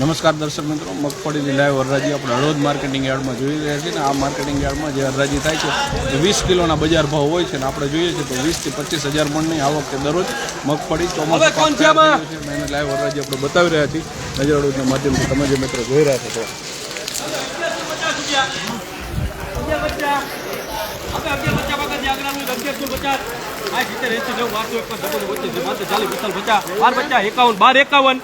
નમસ્કાર દર્શક મિત્રો મગફળીની લાઈવ હરરાજી આપણે હળવદ માર્કેટિંગ યાર્ડમાં જોઈ રહ્યા છીએ ને આ માર્કેટિંગ યાર્ડમાં જે હરરાજી થાય છે એ વીસ કિલોના બજાર ભાવ હોય છે ને આપણે જોઈએ છીએ તો વીસથી પચીસ હજાર મણની આવક વખતે દરરોજ મગફળી ચોમાસું છે એને લાઈવ હરરાજી આપણે બતાવી રહ્યા છીએ. નજર હળવદના માધ્યમથી તમે જે મિત્રો જોઈ રહ્યા છો તો. બાર એકાવન.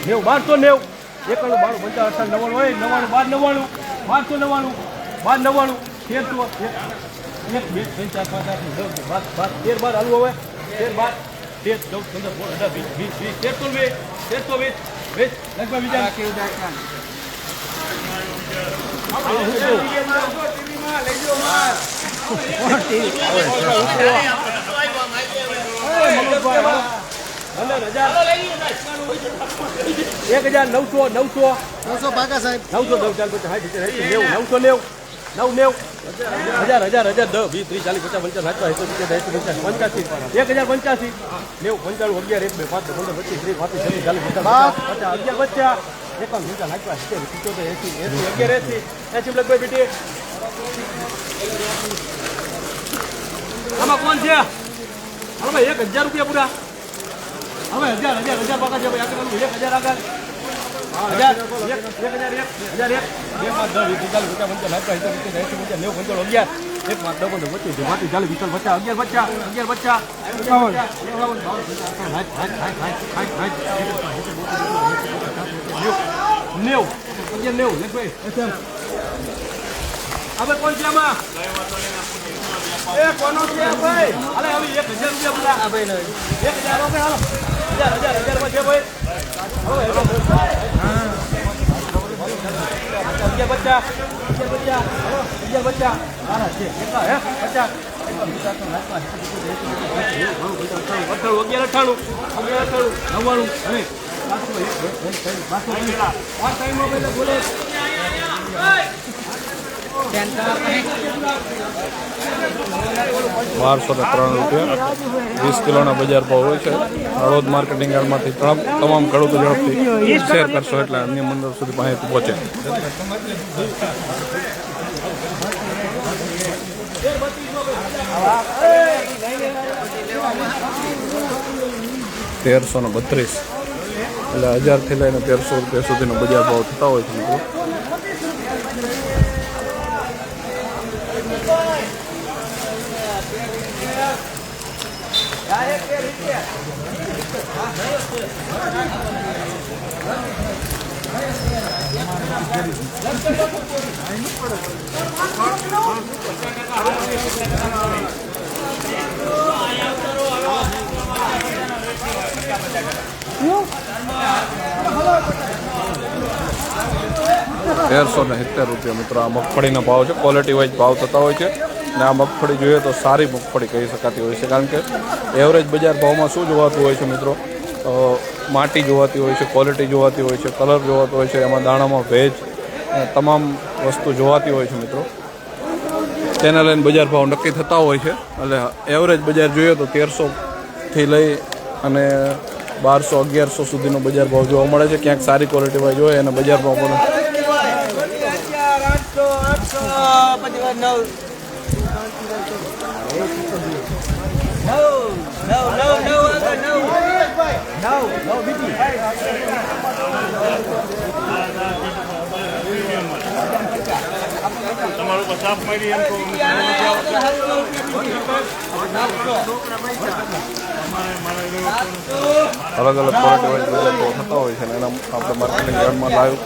નેવું બારસો નેવું એકાણું બારું પંચાવન અઠાવન નવ્વાણું હોય નવ્વાણું બાર નવ્વાણું બારસો નવ્વાણું બાર નવ્વાણું તેરસો એક બે ત્રણ ચાર પાંચ આઠ નવ બાર બાર તેર બાર હાલવું હવે તેર બાર તેર ચૌદ પંદર સોળ અઢાર વીસ વીસ વીસ તેરસો વીસ તેરસો વીસ વીસ લગભગ બીજા એક હજાર નવસો નવસો. નવસો પાકા સાહેબ. નવસો નવ ચાર પચાસ સાઠ નેવું નવસો નેવું નવ નેવ. હજાર હજાર હજાર દસ વીસ ત્રીસ ચાલીસ પચાસ પંચાસ સાતસો એકસો સિત્તેર એંસી પચાસ પંચ્યાસી. એક હજાર પંચ્યાસી. નેવું પંચાણું અગિયાર એક બે પાંચ પંદર પચીસ ત્રીસ પાંત્રીસ ચાલીસ ચાલીસ પચાસ પચાસ અગિયાર પચાસ. એકાવન પંચાસ સાતસો સિત્તેર સિત્તોતેર એસી એસી અગિયાર એસી. એસી લગભગ બેટી. આમાં કોણ છે? આમાં એક હજાર રૂપિયા પૂરા. હવે હજાર હજાર હજાર પાકા છે ભાઈ એક હજાર આગળ. હજાર. એક હજાર એક હજાર એક. બે પાંચ દસ વીસ ચાલીસ પચાસ પંચાસ સાઠ સિત્તેર એંસી એંસી નેવું પંચાણું અગિયાર. એક પાંચ દસ પંદર પચીસ પાંત્રીસ ચાલીસ વીસ પચાસ અગિયાર પચાસ અગિયાર પચાસ. એકાવન. એકાવન નેવું. અગિયાર નેવું. લખભાઈ એસએમ. હવે કોણ છે આમાં? એ કોનો છે ભાઈ? અરે હવે એક હજાર રૂપિયા બોલા. આ ભાઈ એક હજાર ઓકે હાલો. અગિયાર અઠાણું અગિયાર અઠાણું નવ્વાણું હવે બારસો એક બે ત્રણ ચાર બારસો પંદર. આ ટાઈમમાં પેલા બોલે બારસો ને ત્રણ રૂપિયા. વીસ કિલોના બજાર ભાવ હોય છે. હળવદ માર્કેટિંગ યાર્ડમાંથી તમામ ખેડૂતો ઝડપથી શેર કરશો એટલે અન્ય મંડળ સુધી માહિતી પહોંચે. તેરસો ને બત્રીસ. એટલે હજારથી લઈને તેરસો રૂપિયા સુધીનો બજાર ભાવ થતા હોય છે મિત્રો. તેરસો ને સિત્તેર રૂપિયા મિત્રો આ મગફળીનો ભાવ છે. ક્વોલિટી વાઇઝ ભાવ થતા હોય છે. અને આ મગફળી જોઈએ તો સારી મગફળી કહી શકાતી હોય છે. કારણ કે એવરેજ બજાર ભાવમાં શું જોવાતું હોય છે મિત્રો? માટી જોવાતી હોય છે ક્વોલિટી જોવાતી હોય છે કલર જોવાતો હોય છે, એમાં દાણામાં ભેજ તમામ વસ્તુ જોવાતી હોય છે મિત્રો. તેને લઈને બજાર ભાવ નક્કી થતા હોય છે. એટલે એવરેજ બજાર જોઈએ તો તેરસોથી લઈ અને બારસો, અગિયારસો સુધીનો બજાર ભાવ જોવા મળે છે. ક્યાંક સારી ક્વોલિટી જોઈએ અને બજાર ભાવ પણ અલગ અલગ ક્વોલિટી વાઇઝ બજાર ભાવ થતા હોય છે અને એના આપણે માર્કેટિંગ યાર્ડમાં લાઈવ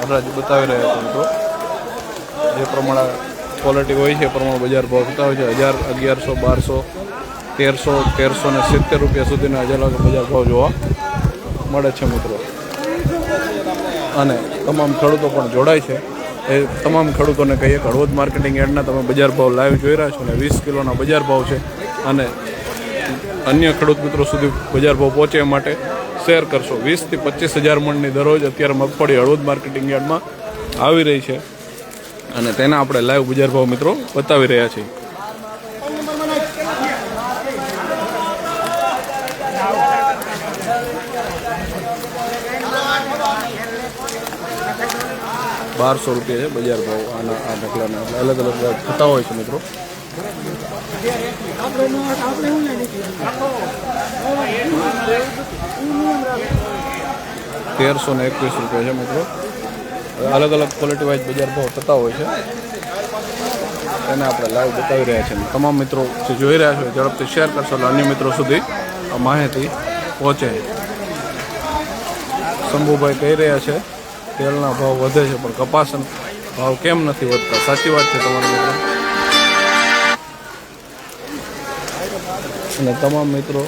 હરાજી બતાવી રહ્યા છીએ મિત્રો. જે પ્રમાણે ક્વોલિટી હોય છે પ્રમાણે બજાર ભાવ થતા હોય છે. હજાર, અગિયારસો, બારસો, તેરસો તેરસો ને સિત્તેર રૂપિયા સુધીના અલગ બજાર ભાવ જોવા મળે છે મિત્રો. અને તમામ ખેડૂતો પણ જોડાય છે. એ તમામ ખેડૂતોને કહીએ કે હળવદ માર્કેટિંગ યાર્ડના તમે બજાર ભાવ લાઈવ જોઈ રહ્યા છો અને વીસ કિલોના બજાર ભાવ છે. અને અન્ય ખેડૂત મિત્રો સુધી બજાર ભાવ પહોંચે માટે શેર કરશો. વીસથી પચીસ હજાર મણની દરરોજ અત્યારે મગફળી હળવદ માર્કેટિંગ યાર્ડમાં આવી રહી છે. અને તેના આપણે લાઈવ બજાર ભાવ મિત્રો બતાવી રહ્યા છીએ. બારસો રૂપિયા છે બજાર ભાવ. આના, આ ઢકલાના અલગ અલગ થતા હોય છે મિત્રો. તેરસો ને એકવીસ રૂપિયા છે મિત્રો. અલગ અલગ ક્વોલિટી વાઇઝ બજાર ભાવ થતા હોય છે. એને આપણે લાઈવ બતાવી રહ્યા છીએ. તમામ મિત્રો જે જોઈ રહ્યા છો ઝડપથી શેર કરશો એટલે અન્ય મિત્રો સુધી આ માહિતી પહોંચે શંભુભાઈ કહી રહ્યા છે, તેલના ભાવ વધે છે, પણ કપાસ ભાવ કેમ નથી વધતા? સાચી વાત છે તમારા મિત્રો. અને તમામ મિત્રો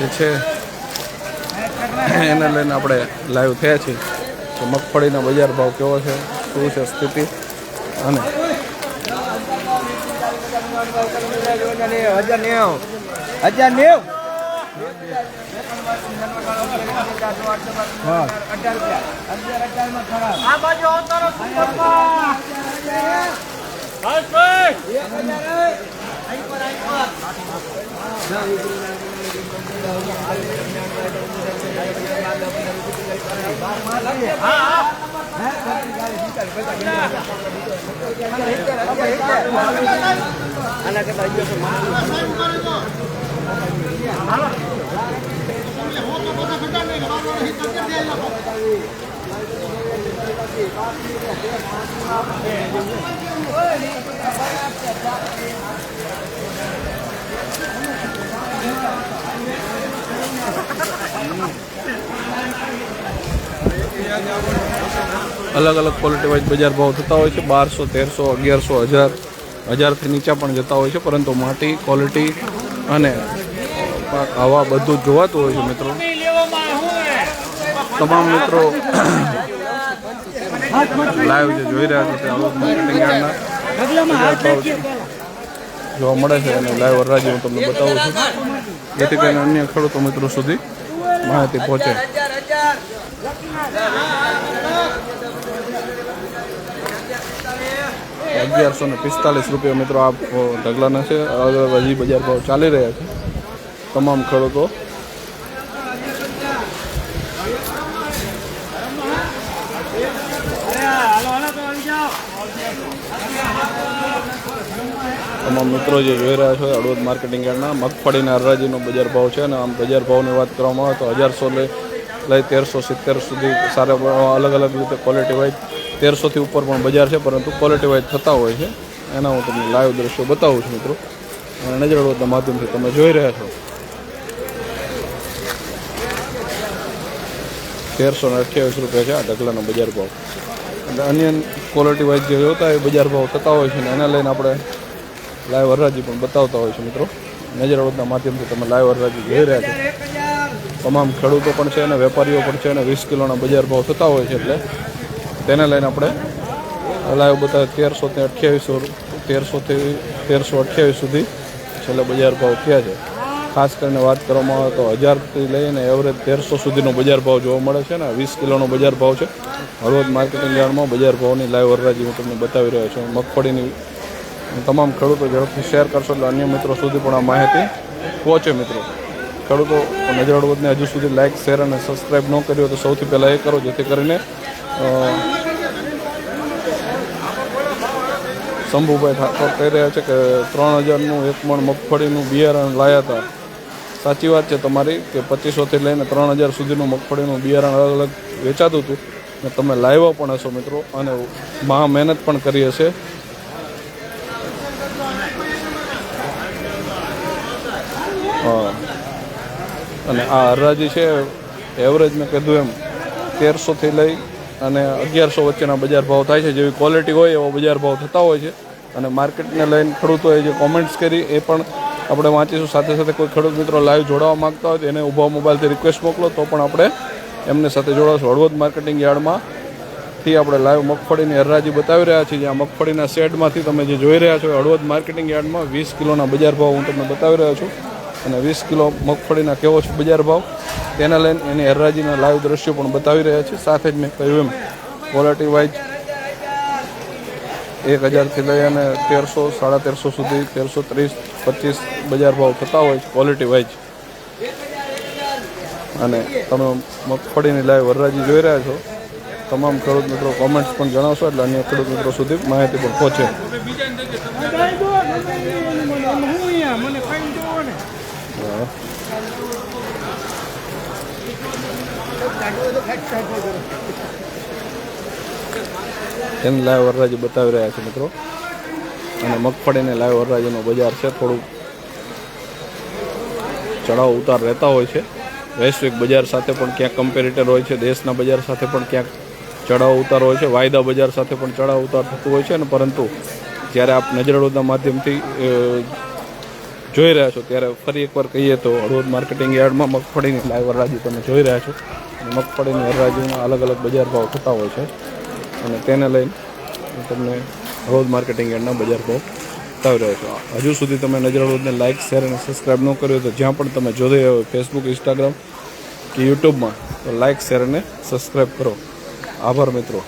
જે છે, એને લઈને આપણે લાઈવ થયા છીએ. કે મગફળીના બજાર ભાવ કેવો છે? શું છે સ્થિતિ? અને હજાર નેવ. હજાર આ બાજુ અવતારો સુપરમાં અલગ અલગ ક્વોલિટી વાઇઝ બજાર ભાવ થતા હોય છે. બારસો, તેરસો, અગિયારસો, હજાર, હજારથી નીચે પણ જતા હોય છે, પરંતુ માટી ક્વોલિટી અને આવા બધું જોવાતું હોય છે મિત્રો. તમામ મિત્રો લાઈવ જે જોઈ રહ્યા છે માર્કેટિંગ યાર્ડના. જોવા મળે છે અને લાઈવ વરરાજી હું તમને બતાવું છું. જેથી કરીને અન્ય ખેડૂતો મિત્રો સુધી માહિતી પહોંચે. અગિયારસો ને પિસ્તાલીસ રૂપિયા. મિત્રો, આ ઢગલાના છે. હજી બજાર ભાવ ચાલી રહ્યા છે. તમામ ખેડૂતો તમામ મિત્રો જે જોઈ રહ્યા છો, હળવદ માર્કેટિંગ યાર્ડના મગફળીના હરાજીનો બજાર ભાવ છે. અને આમ બજાર ભાવની વાત કરવામાં આવે તો હજારસો લઈ લઈ તેરસો સિત્તેર સુધી સારા અલગ અલગ રીતે ક્વોલિટી વાઇઝ તેરસોથી ઉપર પણ બજાર છે, પરંતુ ક્વોલિટી વાઇઝ થતા હોય છે. એના હું તમને લાઈવ દ્રશ્યો બતાવું છું મિત્રો. અને નજરવતના માધ્યમથી તમે જોઈ રહ્યા છો. તેરસો ને અઠ્યાવીસ રૂપિયા છે આ ઢગલાનો બજાર ભાવ. એટલે અન્ય ક્વોલિટી વાઇઝ જે જોતા એ બજાર ભાવ થતા હોય છે ને એના લઈને આપણે લાઈવ હરરાજી પણ બતાવતા હોય છે મિત્રો. નજરવતના માધ્યમથી તમે લાઈવ હરરાજી જોઈ રહ્યા છો. તમામ ખેડૂતો પણ છે અને વેપારીઓ પણ છે અને વીસ કિલોના બજાર ભાવ થતા હોય છે એટલે તેને લઈને આપણે લાઈવ બધા તેરસો થી અઠ્યાવીસો તેરસોથી તેરસો અઠ્યાવીસ સુધી છેલ્લે બજાર ભાવ થયા છે. ખાસ કરીને વાત કરવામાં આવે તો હજારથી લઈને એવરેજ તેરસો સુધીનો બજાર ભાવ જોવા મળે છે ને, વીસ કિલોનો બજાર ભાવ છે. હળવદ માર્કેટિંગ યાર્ડમાં બજાર ભાવની લાઈવ હરરાજી હું તમને બતાવી રહ્યો છું. મગફળીની તમામ ખેડૂતો ઝડપથી શેર કરશો એટલે અન્ય મિત્રો સુધી પણ આ માહિતી પહોંચે મિત્રો. ખેડૂતો નજર હળવદને હજુ સુધી લાઇક શેર અને સબસ્ક્રાઈબ ન કર્યો તો સૌથી પહેલાં એ કરો, જેથી કરીને શંભુભાઈ ઠાકોર કહી રહ્યા છે કે ત્રણ હજારનું એક મણ મગફળીનું બિયારણ લાયા હતા સાચી વાત છે તમારી કે પચીસોથી લઈને ત્રણ હજાર સુધીનું મગફળીનું બિયારણ અલગ અલગ વેચાતું હતું ને તમે લાવ્યા પણ હશો મિત્રો અને મહા મહેનત પણ કરી હશે હા. અને આ હરાજી છે એવરેજ મેં કીધું એમ તેરસોથી લઈ અને અગિયારસો વચ્ચેના બજાર ભાવ થાય છે. જેવી ક્વોલિટી હોય એવા બજાર ભાવ થતા હોય છે. અને માર્કેટને લઈને ખેડૂતોએ જે કોમેન્ટ્સ કરી, એ પણ આપણે વાંચીશું. સાથે સાથે કોઈ ખેડૂત મિત્રો લાઈવ જોડાવા માંગતા હોય એને ઊભા મોબાઈલથી રિક્વેસ્ટ મોકલો, તો પણ આપણે એમને સાથે જોડાશું. હળવદ માર્કેટિંગ યાર્ડમાં થી આપણે લાઈવ મગફળીની હરરાજી બતાવી રહ્યા છીએ. જ્યાં મગફળીના શેડમાંથી તમે જે જોઈ રહ્યા છો હળવદ માર્કેટિંગ યાર્ડમાં વીસ કિલોના બજાર ભાવ હું તમને બતાવી રહ્યો છું. અને વીસ કિલો મગફળીના કેવો છે બજાર ભાવ? તેને લઈને એની હરરાજીના લાઈવ દ્રશ્યો પણ બતાવી રહ્યા છે. સાથે જ મેં કહ્યું એમ ક્વોલિટી વાઇઝ એક હજારથી લઈ અને તેરસો, સાડા તેરસો સુધી, તેરસો ત્રીસ, પચીસ બજાર ભાવ થતા હોય છે ક્વોલિટી વાઇઝ અને તમે મગફળીની લાઈવ વરરાજી જોઈ રહ્યા છો. તમામ ખેડૂત મિત્રો કોમેન્ટ્સ પણ જણાવશો એટલે અન્ય ખેડૂત મિત્રો સુધી માહિતી પણ પહોંચે. એની લાઈવ વરરાજી બતાવી રહ્યા છે મિત્રો. અને મગફળીને લાઈવ વરરાજીનું બજાર છે. થોડું ચડાવ ઉતાર રહેતા હોય છે. વૈશ્વિક બજાર સાથે પણ ક્યાંક કમ્પેરિટર હોય છે. દેશના બજાર સાથે પણ ક્યાંક ચડાવ ઉતાર હોય છે. વાયદા બજાર સાથે પણ ચડાવ ઉતાર થતું હોય છે. અને પરંતુ જ્યારે આપ નજરડોના માધ્યમથી જોઈ રહ્યા છો. ત્યારે ફરી એકવાર કહીએ તો હળવદ માર્કેટિંગ યાર્ડમાં મગફળીની લાઈવ હરાજી તમે જોઈ રહ્યા છો. મગફળીની હરાજીમાં અલગ અલગ બજાર ભાવ થતા હોય છે. અને તેને લઈને તમને હળવદ માર્કેટિંગ યાર્ડના બજાર ભાવ બતાવી રહ્યો છું. હજુ સુધી તમે નજર હળવદને લાઇક શેર અને સબસ્ક્રાઈબ ન કર્યો તો જ્યાં પણ તમે જોઈ રહ્યા હોય ફેસબુક ઇન્સ્ટાગ્રામ કે યુટ્યુબમાં તો લાઇક શેર અને સબસ્ક્રાઈબ કરો. આભાર મિત્રો.